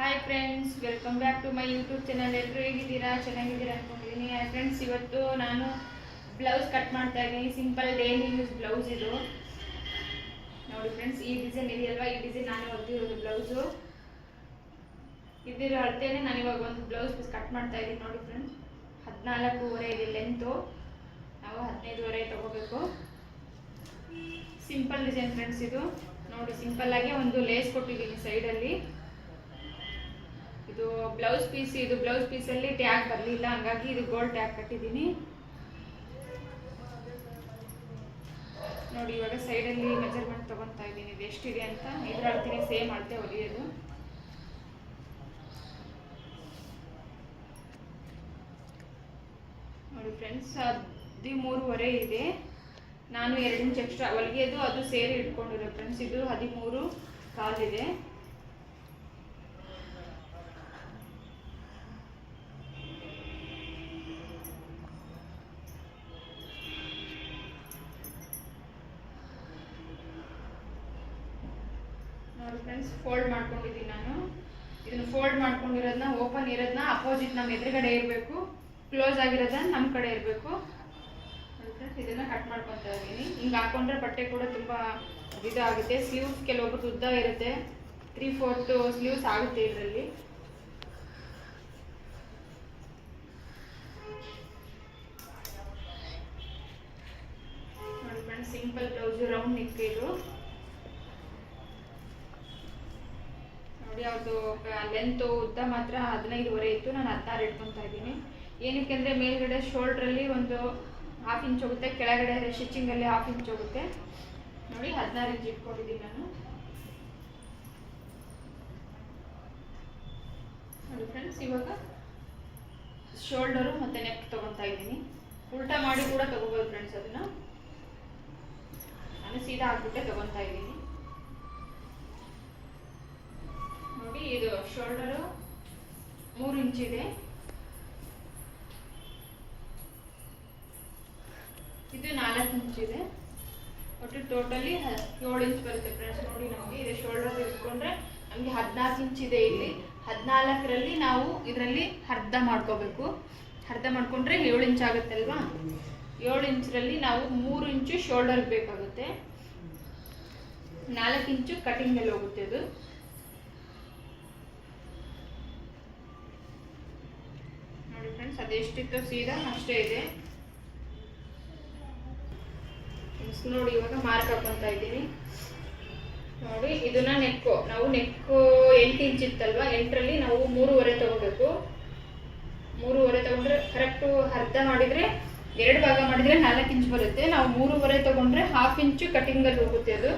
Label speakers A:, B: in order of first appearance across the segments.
A: Hi friends welcome back to my YouTube channel ಎಲ್ಲರೂ ಹೇಗಿದ್ದೀರಾ? ಚೆನ್ನಾಗಿದ್ದೀರಾ ಅನ್ಕೊಂಡಿದ್ದೀನಿ. ಫ್ರೆಂಡ್ಸ್ ಇವತ್ತು ನಾನು ಬ್ಲೌಸ್ ಕಟ್ ಮಾಡ್ತಾ ಇದ್ದೀನಿ. ಸಿಂಪಲ್ ಡೈಲಿ ಯೂಸ್ ಬ್ಲೌಸ್ ಇದು. ನೋಡಿ ಫ್ರೆಂಡ್ಸ್ ಈ ಡಿಸೈನ್ ಇದೆಯಲ್ವಾ? ಈ ಡಿಸೈನ್ ನಾನು ಹೊತ್ತಿರೋದು ಬ್ಲೌಸು ಇದ್ದಿರೋ ಅಳತೆನೆ ನಾನು ಇವಾಗ ಒಂದು ಬ್ಲೌಸ್ ಪೀಸ್ ಕಟ್ ಮಾಡ್ತಾ ಇದ್ದೀನಿ. ನೋಡಿ ಫ್ರೆಂಡ್ಸ್ ಹದಿನಾಲ್ಕೂವರೆ ಇದೆ ಲೆಂತು ನಾವು ಹದಿನೈದುವರೆ ತಗೋಬೇಕು. ಸಿಂಪಲ್ ಡಿಸೈನ್ ಫ್ರೆಂಡ್ಸ್ ಇದು. ನೋಡಿ ಸಿಂಪಲ್ ಆಗಿ ಒಂದು ಲೇಸ್ ಕೊಟ್ಟಿದ್ದೀನಿ ಸೈಡಲ್ಲಿ ಇದು ಬ್ಲೌಸ್ ಪೀಸ್ ಇದು ಬ್ಲೌಸ್ ಪೀಸಲ್ಲಿ ಟ್ಯಾಗ್ ಬರಲಿಲ್ಲ. ಹಂಗಾಗಿ ಇದು ಗೋಲ್ಡ್ ಟ್ಯಾಗ್ ಕಟ್ಟಿದ್ದೀನಿ. ನೋಡಿ, ಇವಾಗ ಸೈಡಲ್ಲಿ ಮೆಜರ್ಮೆಂಟ್ ತಗೊಂತಾ ಇದ್ದೀನಿ. ಇದು ಎಷ್ಟಿದೆ ಅಂತ. ಇದ್ರ ಅಳ್ತೀನಿ ಸೇಮ್ ಅಳತೆ ಹೊಲಿಯೋದು ನೋಡಿ ಫ್ರೆಂಡ್ಸ್ ಹದಿಮೂರುವರೆ ಇದೆ. ನಾನು ಎರಡು ಇಂಚ್ ಎಕ್ಸ್ಟ್ರಾ ಹೊಲಿಗೆದು ಅದು ಸೇರಿ ಇಟ್ಕೊಂಡಿರೋ ಫ್ರೆಂಡ್ಸ್ ಇದು ಹದಿಮೂರು ಕಾಲಿದೆ. ಫ್ರೆಂಡ್ಸ್ ಫೋಲ್ಡ್ ಮಾಡ್ಕೊಂಡಿದ್ದೀನಿ ನಾನು. ಇದನ್ನು ಫೋಲ್ಡ್ ಮಾಡ್ಕೊಂಡಿರೋದನ್ನ ಓಪನ್ ಇರೋದನ್ನ ಅಪೋಸಿಟ್ ನಮ್ಮ ಎದುರುಗಡೆ ಇರಬೇಕು. ಕ್ಲೋಸ್ ಆಗಿರೋದನ್ನ ನಮ್ಮ ಕಡೆ ಇರಬೇಕು. ಇದನ್ನು ಕಟ್ ಮಾಡ್ಕೊತಾ ಇದ್ದೀನಿ. ಹಿಂಗೆ ಹಾಕೊಂಡ್ರೆ ಬಟ್ಟೆ ಕೂಡ ತುಂಬ ಇದಾಗುತ್ತೆ. ಸ್ಲೀವ್ಸ್ ಕೆಲವೊಬ್ರು ಉದ್ದ ಇರುತ್ತೆ. ತ್ರೀ ಫೋರ್ತ್ ಸ್ಲೀವ್ಸ್ ಆಗುತ್ತೆ ಇದರಲ್ಲಿ. ಮಾತ್ರ ಹದಿನೈದುವರೆ ಇತ್ತು, ನಾನು ಹದಿನಾರು ಇಟ್ಕೊತಾ ಇದ್ದೀನಿ. ಏನಕ್ಕೆ ಅಂದರೆ ಮೇಲ್ಗಡೆ ಶೋಲ್ಡ್ರಲ್ಲಿ ಒಂದು ಹಾಫ್ ಇಂಚ್ ಹೋಗುತ್ತೆ, ಕೆಳಗಡೆ ಸ್ಟಿಚಿಂಗಲ್ಲಿ ಹಾಫ್ ಇಂಚ್ ಹೋಗುತ್ತೆ. ನೋಡಿ, ಹದಿನಾರು ಇಂಚ್ ಇಟ್ಕೊಂಡಿದ್ದೀನಿ ನಾನು. ನೋಡಿ ಫ್ರೆಂಡ್ಸ್ ಇವಾಗ ಶೋಲ್ಡರು ಮತ್ತು ನೆಕ್ ತೊಗೊತಾ ಇದ್ದೀನಿ. ಉಲ್ಟಾ ಮಾಡಿ ಕೂಡ ತೊಗೋಬೋದು ಫ್ರೆಂಡ್ಸ್ ಅದನ್ನು. ನಾನು ಸೀದಾ ಹಾಕ್ಬಿಟ್ಟೆ ತೊಗೊತಾ ಇದ್ದೀನಿ. ನೋಡಿ, ಇದು ಶೋಲ್ಡರು ಮೂರು ಇಂಚ್ ಇದೆ. ಇದು ನಾಲ್ಕು ಇಂಚ್ ಇದೆ. ಒಟ್ಟು ಟೋಟಲಿ ಏಳು ಇಂಚ್ ಬರುತ್ತೆ ಫ್ರೆಂಡ್ಸ್ ನೋಡಿ ನಮಗೆ. ಇದೆ ಶೋಲ್ಡರ್ ಇಟ್ಕೊಂಡ್ರೆ ನಮಗೆ ಹದಿನಾಲ್ಕು ಇಂಚ್ ಇದೆ ಇಲ್ಲಿ. ಹದಿನಾಲ್ಕರಲ್ಲಿ ನಾವು ಇದರಲ್ಲಿ ಅರ್ಧ ಮಾಡ್ಕೋಬೇಕು. ಅರ್ಧ ಮಾಡ್ಕೊಂಡ್ರೆ ಏಳು ಇಂಚ್ ಆಗುತ್ತಲ್ವಾ ಏಳು ಇಂಚರಲ್ಲಿ ನಾವು ಮೂರು ಇಂಚು ಶೋಲ್ಡರ್ ಬೇಕಾಗುತ್ತೆ. ನಾಲ್ಕು ಇಂಚು ಕಟಿಂಗ್ ಮೇಲೆ ಹೋಗುತ್ತೆ ಅದು ನೋಡಿ ಫ್ರೆಂಡ್ಸ್, ಅದೆಷ್ಟಿತ್ತು ಸೀದಾ ಅಷ್ಟೇ ಇದೆ. ನೋಡಿ, ಇವಾಗ ಮಾರ್ಕ್ ಹಾಕೊಂತ ಇದ್ದೀನಿ. ನೋಡಿ, ಇದನ್ನ ನೆಕ್ಕು. ನಾವು ನೆಕ್ಕು ಎಂಟು ಇಂಚ್ ಇತ್ತಲ್ವಾ? ಎಂಟರಲ್ಲಿ ನಾವು ಮೂರುವರೆ ತಗೋಬೇಕು. ಮೂರುವರೆ ತಗೊಂಡ್ರೆ ಕರೆಕ್ಟು ಅರ್ಧ ಮಾಡಿದ್ರೆ, ಎರಡು ಭಾಗ ಮಾಡಿದ್ರೆ ನಾಲ್ಕು ಇಂಚ್ ಬರುತ್ತೆ. ನಾವು ಮೂರುವರೆ ತಗೊಂಡ್ರೆ ಹಾಫ್ ಇಂಚು ಕಟಿಂಗಲ್ಲಿ ಹೋಗುತ್ತೆ ಅದು.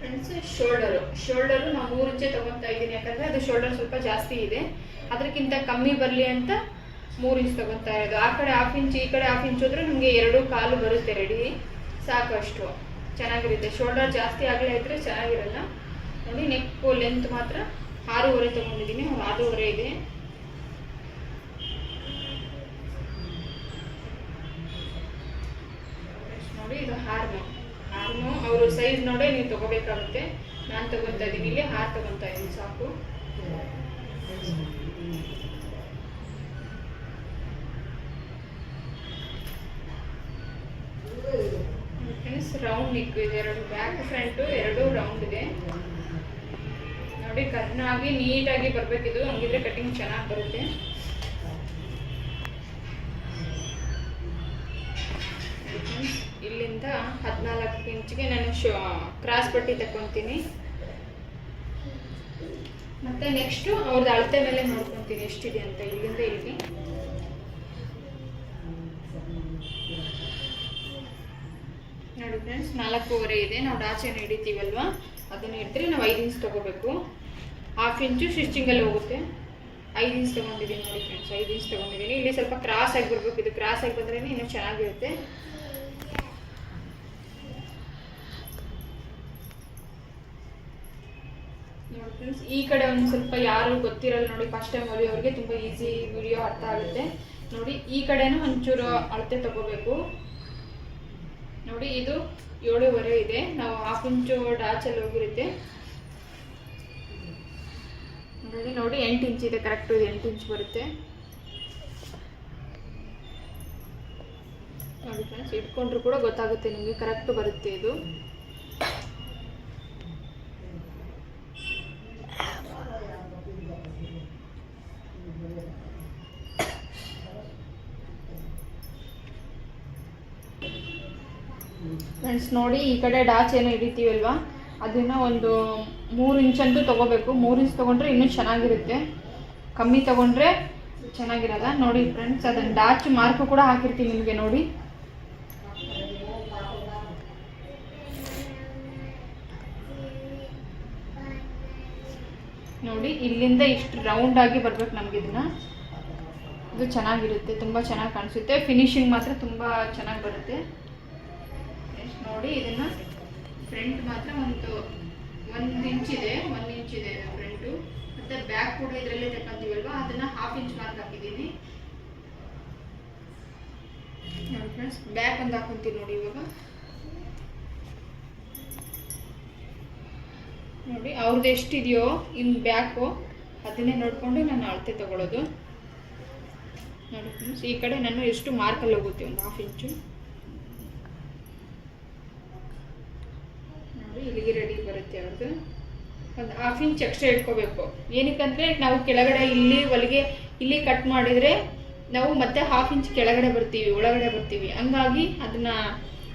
A: ಫ್ರೆಂಡ್ಸ್ ಶೋಲ್ಡರು ಶೋಲ್ಡರು ನಾವು ಮೂರು ಇಂಚೆ ತೊಗೊತಾ ಇದ್ದೀನಿ. ಯಾಕಂದ್ರೆ ಅದು ಶೋಲ್ಡರ್ ಸ್ವಲ್ಪ ಜಾಸ್ತಿ ಇದೆ. ಅದಕ್ಕಿಂತ ಕಮ್ಮಿ ಬರಲಿ ಅಂತ ಮೂರು ಇಂಚ್ ತೊಗೊತಾ ಇರೋದು. ಆ ಕಡೆ ಹಾಫ್ ಇಂಚ್, ಈ ಕಡೆ ಹಾಫ್ ಇಂಚ್ ಹೋದ್ರೆ ನಮಗೆ ಎರಡು ಕಾಲು ಬರುತ್ತೆ ರೆಡಿ ಸಾಕು ಅಷ್ಟು. ಚೆನ್ನಾಗಿರುತ್ತೆ. ಶೋಲ್ಡರ್ ಜಾಸ್ತಿ ಆಗಲೇ ಇದ್ರೆ ಚೆನ್ನಾಗಿರಲ್ಲ. ನೋಡಿ ನೆಕ್ ಲೆಂತ್ ಮಾತ್ರ ಆರೂವರೆ ತೊಗೊಂಡಿದ್ದೀನಿ. ಆರೂವರೆ ಇದೆ. ನೋಡಿ, ಇದು ಹಾರ್ಮೋ ಹಾರ್ಮೋ ಅವರು ಸೈಜ್ ನೋಡೇ ನೀವು ತಗೋಬೇಕಾಗುತ್ತೆ. ನಾನು ತಗೊತಾ ಇದ್ದೀನಿ ಇಲ್ಲಿ ಹಾರ್ ತಗೊತಾ ಇದ್ದೀನಿ ಸಾಕು. ರೌಂಡ್ ನಿಕ್ ಇದೆ, ಎರಡು ಬ್ಯಾಕ್ ಫ್ರಂಟು ಎರಡು ರೌಂಡ್ ಇದೆ. ನೋಡಿ, ಕರ್ನಾಗಿ ನೀಟಾಗಿ ಬರ್ಬೇಕಿದು, ಹಂಗಿದ್ರೆ ಕಟಿಂಗ್ ಚೆನ್ನಾಗಿ ಬರುತ್ತೆ. ಇಲ್ಲಿಂದ ಹದಿನಾಲ್ಕು ಇಂಚಿಗೆ ನಾನು ಶೋ ಕ್ರಾಸ್ ಬಟ್ಟೆ ತಗೊತೀನಿ ಮತ್ತೆ ನೆಕ್ಸ್ಟು ಅವ್ರದ್ದು ಅಳತೆ ಮೇಲೆ ನೋಡ್ಕೊತೀನಿ ಎಷ್ಟಿದೆ ಅಂತ ಇಲ್ಲಿಂದ ಇಲ್ಲಿ ನೋಡಿ ಫ್ರೆಂಡ್ಸ್ ನಾಲ್ಕೂವರೆ ಇದೆ. ನಾವು ಡಾಚೆನ ಹಿಡಿತೀವಲ್ವಾ ಅದನ್ನು ಹಿಡಿದ್ರೆ ನಾವು ಐದು ಇಂಚ್ ತಗೋಬೇಕು. ಹಾಫ್ ಇಂಚು ಸ್ಟಿಚಿಂಗಲ್ಲಿ ಹೋಗುತ್ತೆ. ಐದು ಇಂಚ್ ತೊಗೊಂಡಿದ್ದೀನಿ ನೋಡಿ ಫ್ರೆಂಡ್ಸ್ ಐದು ಇಂಚ್ ತೊಗೊಂಡಿದ್ದೀನಿ. ಇಲ್ಲಿ ಸ್ವಲ್ಪ ಕ್ರಾಸ್ ಆಗಿ ಬರಬೇಕು. ಇದು ಕ್ರಾಸ್ ಆಗಿ ಬಂದ್ರೆ ಇನ್ನೂ ಚೆನ್ನಾಗಿರುತ್ತೆ ನೋಡಿ ಈ ಕಡೆ ಒಂದು ಸ್ವಲ್ಪ ಯಾರು ಗೊತ್ತಿರಲ್ಲ ನೋಡಿ ಫಸ್ಟ್ ಟೈಮ್ ಅವ್ರಿಗೆ ತುಂಬ ಈಸಿ ವಿಡಿಯೋ ಅರ್ಥ ಆಗುತ್ತೆ. ನೋಡಿ, ಈ ಕಡೆನೂ ಒಂಚೂರು ಅಳತೆ ತಗೋಬೇಕು. ನೋಡಿ, ಇದು ಏಳುವರೆ ಇದೆ. ನಾವು ಹಾಫ್ ಇಂಚು ಡಾಚಲ್ಲಿ ಹೋಗಿರುತ್ತೆ. ಇಲ್ಲಿ ನೋಡಿ, ಎಂಟು ಇಂಚ್ ಇದೆ ಕರೆಕ್ಟು ಇದು ಎಂಟು ಇಂಚ್ ಬರುತ್ತೆ. ನೋಡಿ ಫ್ರೆಂಡ್ಸ್ ಇಟ್ಕೊಂಡ್ರು ಕೂಡ ಗೊತ್ತಾಗುತ್ತೆ ನಿಮಗೆ ಕರೆಕ್ಟ್ ಬರುತ್ತೆ ಇದು. ಫ್ರೆಂಡ್ಸ್ ನೋಡಿ ಈ ಕಡೆ ಡಾಚ್ ಏನೋ ಹಿಡಿತೀವಲ್ವಾ? ಅದನ್ನ ಒಂದು ಮೂರು ಇಂಚಂತೂ ತೊಗೋಬೇಕು. ಮೂರು ಇಂಚ್ ತೊಗೊಂಡ್ರೆ ಇನ್ನೂ ಚೆನ್ನಾಗಿರುತ್ತೆ. ಕಮ್ಮಿ ತೊಗೊಂಡ್ರೆ ಚೆನ್ನಾಗಿರಲ್ಲ. ನೋಡಿ ಫ್ರೆಂಡ್ಸ್ ಅದನ್ನು ಡಾಚ್ ಮಾರ್ಕು ಕೂಡ ಹಾಕಿರ್ತೀನಿ ನಿಮಗೆ ನೋಡಿ. ನೋಡಿ, ಇಲ್ಲಿಂದ ಇಷ್ಟು ರೌಂಡ್ ಆಗಿ ಬರ್ಬೇಕು ನಮ್ಗೆ ಇದನ್ನ. ಇದು ಚೆನ್ನಾಗಿರುತ್ತೆ. ತುಂಬ ಚೆನ್ನಾಗಿ ಕಾಣಿಸುತ್ತೆ. ಫಿನಿಶಿಂಗ್ ಮಾತ್ರ ತುಂಬ ಚೆನ್ನಾಗಿ ಬರುತ್ತೆ. ನೋಡಿ, ಇದನ್ನ ಫ್ರಂಟ್ ಮಾತ್ರ ಒಂದು ಒಂದು ಇಂಚ್ ಇದೆ, ಒಂದು ಇಂಚ್ ಇದೆ ಫ್ರಂಟು ಮತ್ತೆ ಬ್ಯಾಕ್ ಕೂಡ ಇದರಲ್ಲೇ ತಗೊಂತೀವಲ್ವಾ ಅದನ್ನ ಹಾಫ್ ಇಂಚ್ ಮಾರ್ಕ್ ಹಾಕಿದ್ದೀನಿ. ನೋಡಿ ಫ್ರೆಂಡ್ಸ್ ಬ್ಯಾಕ್ ಒಂದು ಹಾಕೊಂತೀನಿ ನೋಡಿ ಇವಾಗ. ನೋಡಿ ಅವ್ರದ್ದು ಎಷ್ಟಿದೆಯೋ ಇನ್ನು ಬ್ಯಾಕು ಅದನ್ನೇ ನೋಡಿಕೊಂಡು ನಾನು ಅಳತೆ ತಗೊಳ್ಳೋದು ನೋಡಿ ಫ್ರೆಂಡ್ಸ್ ಈ ಕಡೆ ನಾನು ಎಷ್ಟು ಮಾರ್ಕಲ್ಲಿ ಹೋಗುತ್ತೆ? ಒಂದು ಹಾಫ್ ಇಂಚು ಇಲ್ಲಿಗೆ ರೆಡಿ ಬರುತ್ತೆ ಅವ್ರದ್ದು ಒಂದು ಹಾಫ್ ಇಂಚ್ ಎಕ್ಸ್ಟ್ರಾ ಇಟ್ಕೋಬೇಕು. ಏನಕ್ಕಂದರೆ ನಾವು ಕೆಳಗಡೆ ಇಲ್ಲಿ ಹೊಲಿಗೆ ಇಲ್ಲಿ ಕಟ್ ಮಾಡಿದರೆ ನಾವು ಮತ್ತೆ ಹಾಫ್ ಇಂಚ್ ಕೆಳಗಡೆ ಬರ್ತೀವಿ, ಒಳಗಡೆ ಬರ್ತೀವಿ. ಹಂಗಾಗಿ ಅದನ್ನ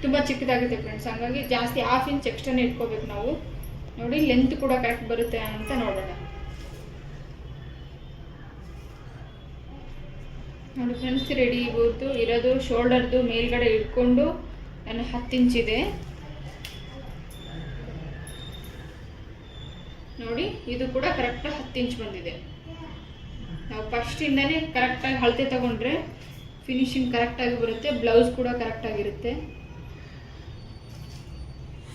A: ತುಂಬ ಚಿಕ್ಕದಾಗುತ್ತೆ ಫ್ರೆಂಡ್ಸ್ ಹಂಗಾಗಿ ಜಾಸ್ತಿ ಹಾಫ್ ಇಂಚ್ ಎಕ್ಸ್ಟ್ರಾನೇ ಇಟ್ಕೋಬೇಕು ನಾವು. ನೋಡಿ ಲೆಂತ್ ಕೂಡ ಕರೆಕ್ಟ್ ಬರುತ್ತೆ ಅಂತ ನೋಡೋಣ. ನೋಡಿ ಫ್ರೆಂಡ್ಸ್ ರೆಡಿ ಇವತ್ತು ಇರೋದು ಶೋಲ್ಡರ್ದು ಮೇಲ್ಗಡೆ ಇಟ್ಕೊಂಡು, ನಾನು ಹತ್ತು ಇಂಚ್ ನೋಡಿ, ಇದು ಕೂಡ ಕರೆಕ್ಟ್ ಹತ್ತು ಇಂಚ್ ಬಂದಿದೆ. ನಾವು ಫಸ್ಟಿಂದನೇ ಕರೆಕ್ಟಾಗಿ ಅಳತೆ ತಗೊಂಡ್ರೆ ಫಿನಿಶಿಂಗ್ ಕರೆಕ್ಟಾಗಿ ಬರುತ್ತೆ ಬ್ಲೌಸ್ ಕೂಡ ಕರೆಕ್ಟಾಗಿರುತ್ತೆ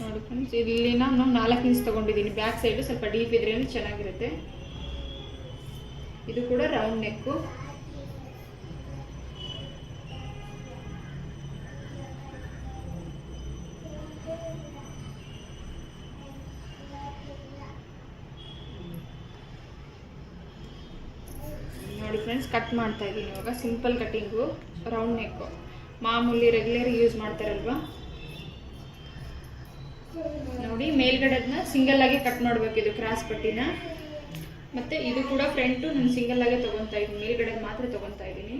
A: ನೋಡಿ ಫ್ರೆಂಡ್ಸ್ ಇಲ್ಲಿ ನಾನು ನಾಲ್ಕು ಇಂಚ್ ತೊಗೊಂಡಿದ್ದೀನಿ. ಬ್ಯಾಕ್ ಸೈಡು ಸ್ವಲ್ಪ ಡೀಪ್ ಇದ್ರೇ ಚೆನ್ನಾಗಿರುತ್ತೆ. ಇದು ಕೂಡ ರೌಂಡ್ ನೆಕ್ಕು ಫ್ರೆಂಡ್ಸ್ ಕಟ್ ಮಾಡ್ತಾ ಇದ್ದೀನಿ ಇವಾಗ. ಸಿಂಪಲ್ ಕಟ್ಟಿಂಗು ರೌಂಡ್ ನೆಕ್ಕು ಮಾಮೂಲಿ ರೆಗ್ಯುಲರ್ ಯೂಸ್ ಮಾಡ್ತಾರಲ್ವಾ? ನೋಡಿ ಮೇಲ್ಗಡೆದನ್ನ ಸಿಂಗಲ್ ಆಗಿ ಕಟ್ ಮಾಡ್ಬೇಕು ಇದು ಕ್ರಾಸ್ ಪಟ್ಟಿನ. ಮತ್ತೆ ಇದು ಕೂಡ ಫ್ರಂಟು ನಾನು ಸಿಂಗಲ್ ಆಗೇ ತಗೊಂತಾ ಇದ್ದೀನಿ ಮೇಲ್ಗಡೆ ಮಾತ್ರ ತಗೊಂತಾ ಇದ್ದೀನಿ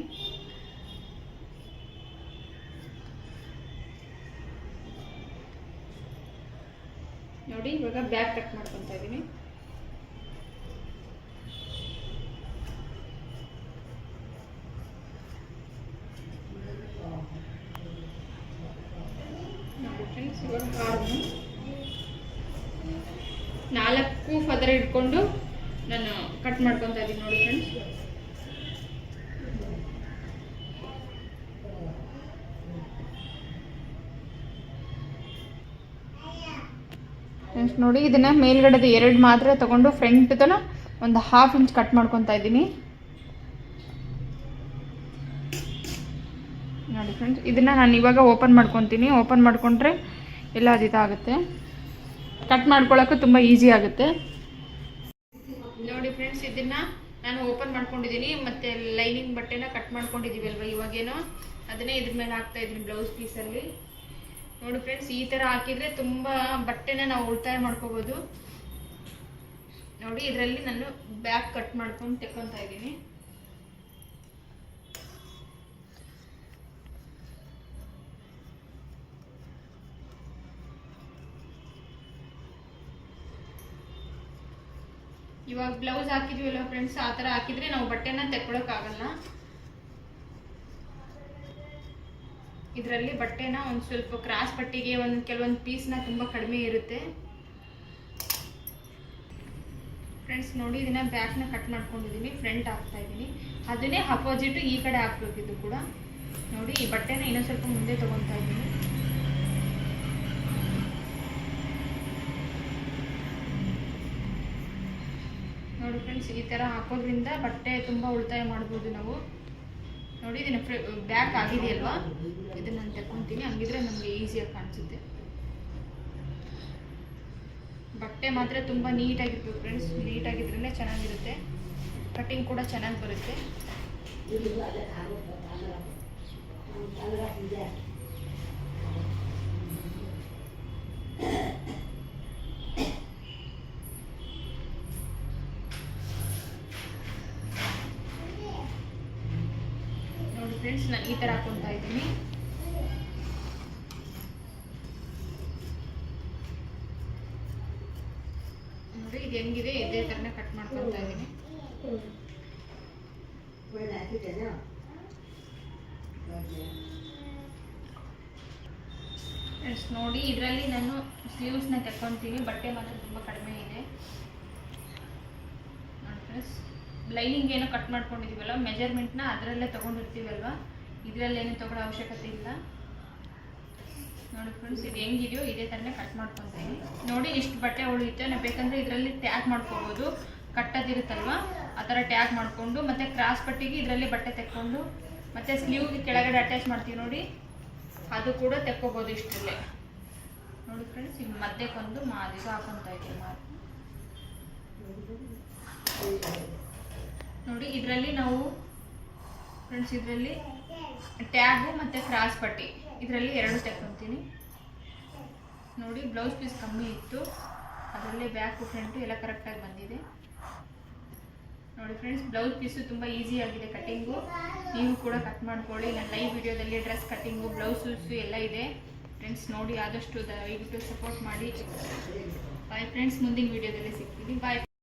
A: ನೋಡಿ, ಇವಾಗ ಬ್ಯಾಕ್ ಕಟ್ ಮಾಡ್ಕೊತಾ ಇದ್ದೀನಿ ನೋಡಿ ಫ್ರೆಂಡ್ಸ್ ಇವಾಗ ಆರ್ಮು ನಾಲ್ಕು ಫದರ್ ಇಟ್ಕೊಂಡು ನಾನು ಕಟ್ ಮಾಡ್ಕೊತಾ ಇದ್ದೀನಿ ನೋಡಿ ಫ್ರೆಂಡ್ಸ್ ಫ್ರೆಂಡ್ಸ್ ನೋಡಿ, ಇದನ್ನ ಮೇಲ್ಗಡೆದು ಎರಡು ಮಾತ್ರ ತಗೊಂಡು ತನ ಒಂದು ಹಾಫ್ ಇಂಚ್ ಕಟ್ ಮಾಡ್ಕೊತಾ ಇದ್ದೀನಿ. ನೋಡಿ ಫ್ರೆಂಡ್ಸ್ ಇದನ್ನ ನಾನು ಇವಾಗ ಓಪನ್ ಮಾಡ್ಕೊತೀನಿ. ಓಪನ್ ಮಾಡ್ಕೊಂಡ್ರೆ ಎಲ್ಲ ಅದು ಇದಾಗುತ್ತೆ. ಕಟ್ ಮಾಡ್ಕೊಳ್ಳೋಕ್ಕೂ ತುಂಬ ಈಸಿ ಆಗುತ್ತೆ. ನೋಡಿ ಫ್ರೆಂಡ್ಸ್ ಇದನ್ನ ನಾನು ಓಪನ್ ಮಾಡ್ಕೊಂಡಿದ್ದೀನಿ ಮತ್ತೆ ಲೈನಿಂಗ್ ಬಟ್ಟೆನ ಕಟ್ ಮಾಡ್ಕೊಂಡಿದ್ದೀವಿ ಅಲ್ವಾ ಇವಾಗೇನೋ? ಅದನ್ನೇ ಇದ್ರ ಮೇಲೆ ಹಾಕ್ತಾ ಇದ್ದೀನಿ ಬ್ಲೌಸ್ ಪೀಸಲ್ಲಿ ನೋಡಿ ಫ್ರೆಂಡ್ಸ್ ಈ ಥರ ಹಾಕಿದ್ರೆ ತುಂಬ ಬಟ್ಟೆನ ನಾವು ಉಳಿತಾಯ ಮಾಡ್ಕೋಬೋದು. ನೋಡಿ, ಇದರಲ್ಲಿ ನಾನು ಬ್ಯಾಕ್ ಕಟ್ ಮಾಡ್ಕೊಂಡು ತೆಕ್ಕೊತಾ ಇದ್ದೀನಿ. ಇವಾಗ ಬ್ಲೌಸ್ ಹಾಕಿದ್ವಲ್ಲ ಫ್ರೆಂಡ್ಸ್ ಆ ಥರ ಹಾಕಿದ್ರೆ ನಾವು ಬಟ್ಟೆನ ತೆಕ್ಕೊಳಕ್ಕಾಗಲ್ಲ. ಇದರಲ್ಲಿ ಬಟ್ಟೆನ ಒಂದು ಸ್ವಲ್ಪ ಕ್ರಾಸ್ ಪಟ್ಟಿಗೆ ಒಂದು ಕೆಲವೊಂದು ಪೀಸ್ನ ತುಂಬ ಕಡಿಮೆ ಇರುತ್ತೆ. ಫ್ರೆಂಡ್ಸ್ ನೋಡಿ ಇದನ್ನ ಬ್ಯಾಕ್ನ ಕಟ್ ಮಾಡ್ಕೊಂಡಿದ್ದೀನಿ ಫ್ರಂಟ್ ಹಾಕ್ತಾ ಇದ್ದೀನಿ ಅದನ್ನೇ ಅಪೋಸಿಟ್ ಈ ಕಡೆ ಹಾಕ್ಬೇಕಿದ್ದು ಕೂಡ. ನೋಡಿ, ಈ ಬಟ್ಟೆನ ಇನ್ನೊಂದು ಸ್ವಲ್ಪ ಮುಂದೆ ತೊಗೊತಾ ಇದ್ದೀನಿ ನೋಡಿ ಫ್ರೆಂಡ್ಸ್ ಈ ಥರ ಹಾಕೋದ್ರಿಂದ ಬಟ್ಟೆ ತುಂಬ ಉಳಿತಾಯ ಮಾಡ್ಬೋದು ನಾವು. ನೋಡಿ, ಇದನ್ನ ಬ್ಯಾಕ್ ಆಗಿದೆಯಲ್ವಾ? ಇದನ್ನ ನಾನು ತಗೊಂತೀನಿ ಹಂಗಿದ್ರೆ ನಮಗೆ ಈಸಿಯಾಗಿ ಕಾಣಿಸುತ್ತೆ. ಬಟ್ಟೆ ಮಾತ್ರ ತುಂಬ ನೀಟಾಗಿರ್ಬೇಕು ಫ್ರೆಂಡ್ಸ್ ನೀಟಾಗಿದ್ರೇ ಚೆನ್ನಾಗಿರುತ್ತೆ. ಕಟಿಂಗ್ ಕೂಡ ಚೆನ್ನಾಗಿ ಬರುತ್ತೆ ನೋಡಿ ಫ್ರೆಂಡ್ಸ್ ನಾನು ಈ ಥರ ಹಾಕೊತಾ ಇದ್ದೀನಿ. ನೋಡಿ, ಇದು ಹೆಂಗಿದೆ? ಇದೇ ಥರನೇ ಕಟ್ ಮಾಡ್ಕೊತಾ ಇದ್ದೀನಿ. ಫ್ರೆಂಡ್ಸ್ ನೋಡಿ, ಇದರಲ್ಲಿ ನಾನು ಸ್ಲೀವ್ಸ್ನ ತಕ್ಕೊತೀನಿ. ಬಟ್ಟೆ ಮಾತ್ರ ತುಂಬ ಕಡಿಮೆ ಇದೆ. ನೋಡಿ ಫ್ರೆಂಡ್ಸ್ ಲೈನಿಂಗ್ ಏನೋ ಕಟ್ ಮಾಡ್ಕೊಂಡಿದ್ದೀವಲ್ಲ ಮೆಜರ್ಮೆಂಟ್ನ ಅದರಲ್ಲೇ ತೊಗೊಂಡಿರ್ತೀವಲ್ವ? ಇದರಲ್ಲೇನು ತೊಗೊಳ್ಳೋ ಅವಶ್ಯಕತೆ ಇಲ್ಲ? ನೋಡಿ ಫ್ರೆಂಡ್ಸ್ ಇದು ಹೆಂಗಿದೆಯೋ ಇದೇ ಥರನೇ ಕಟ್ ಮಾಡ್ಕೊತೀನಿ. ನೋಡಿ ಇಷ್ಟು ಬಟ್ಟೆ ಉಳಿಯುತ್ತೆ, ನಾವು ಬೇಕಂದರೆ ಇದರಲ್ಲಿ ಟ್ಯಾಗ್ ಮಾಡ್ಕೋಬೋದು. ಕಟ್ಟದಿರುತ್ತಲ್ವ? ಆ ಥರ ಟ್ಯಾಗ್ ಮಾಡಿಕೊಂಡು, ಮತ್ತು ಕ್ರಾಸ್ ಪಟ್ಟಿಗೆ ಇದರಲ್ಲಿ ಬಟ್ಟೆ ತೆಕ್ಕೊಂಡು, ಮತ್ತು ಸ್ಲೀವ್ಗೆ ಕೆಳಗಡೆ ಅಟ್ಯಾಚ್ ಮಾಡ್ತೀವಿ ನೋಡಿ. ಅದು ಕೂಡ ತೆಕ್ಕೋಬೋದು ಇಷ್ಟರಲ್ಲೇ. ನೋಡಿ ಫ್ರೆಂಡ್ಸ್ ಈಗ ಮಧ್ಯಕ್ಕೊಂದು ಮಾದಿಗೂ ಹಾಕೊತಾ ಇದ್ದೀವಿ ಮಾರು ನೋಡಿ, ಇದರಲ್ಲಿ ನಾವು ಫ್ರೆಂಡ್ಸ್ ಇದರಲ್ಲಿ ಟ್ಯಾಗು ಮತ್ತು ಕ್ರಾಸ್ ಪಟ್ಟಿ. ಇದರಲ್ಲಿ ಎರಡು ತೆಕ್ಕೊತೀನಿ ನೋಡಿ ಬ್ಲೌಸ್ ಪೀಸ್ ಕಮ್ಮಿ ಇತ್ತು. ಅದರಲ್ಲೇ ಬ್ಯಾಕು ಫ್ರಂಟು ಎಲ್ಲ ಕರೆಕ್ಟಾಗಿ ಬಂದಿದೆ. ನೋಡಿ ಫ್ರೆಂಡ್ಸ್ ಬ್ಲೌಸ್ ಪೀಸು ತುಂಬ ಆಗಿದೆ ಕಟ್ಟಿಂಗು ನೀವು ಕೂಡ ಕಟ್ ಮಾಡ್ಕೊಳ್ಳಿ. ನನ್ನ ಲೈವ್ ವಿಡಿಯೋದಲ್ಲಿ ಡ್ರೆಸ್ ಕಟ್ಟಿಂಗು ಬ್ಲೌಸಸ್ಸು ಎಲ್ಲ ಇದೆ. ಫ್ರೆಂಡ್ಸ್ ನೋಡಿ, ಆದಷ್ಟು ದಯವಿಟ್ಟು ಸಪೋರ್ಟ್ ಮಾಡಿ. ಬಾಯ್ ಫ್ರೆಂಡ್ಸ್ ಮುಂದಿನ ವಿಡಿಯೋದಲ್ಲಿ ಸಿಗ್ತೀನಿ. ಬಾಯ್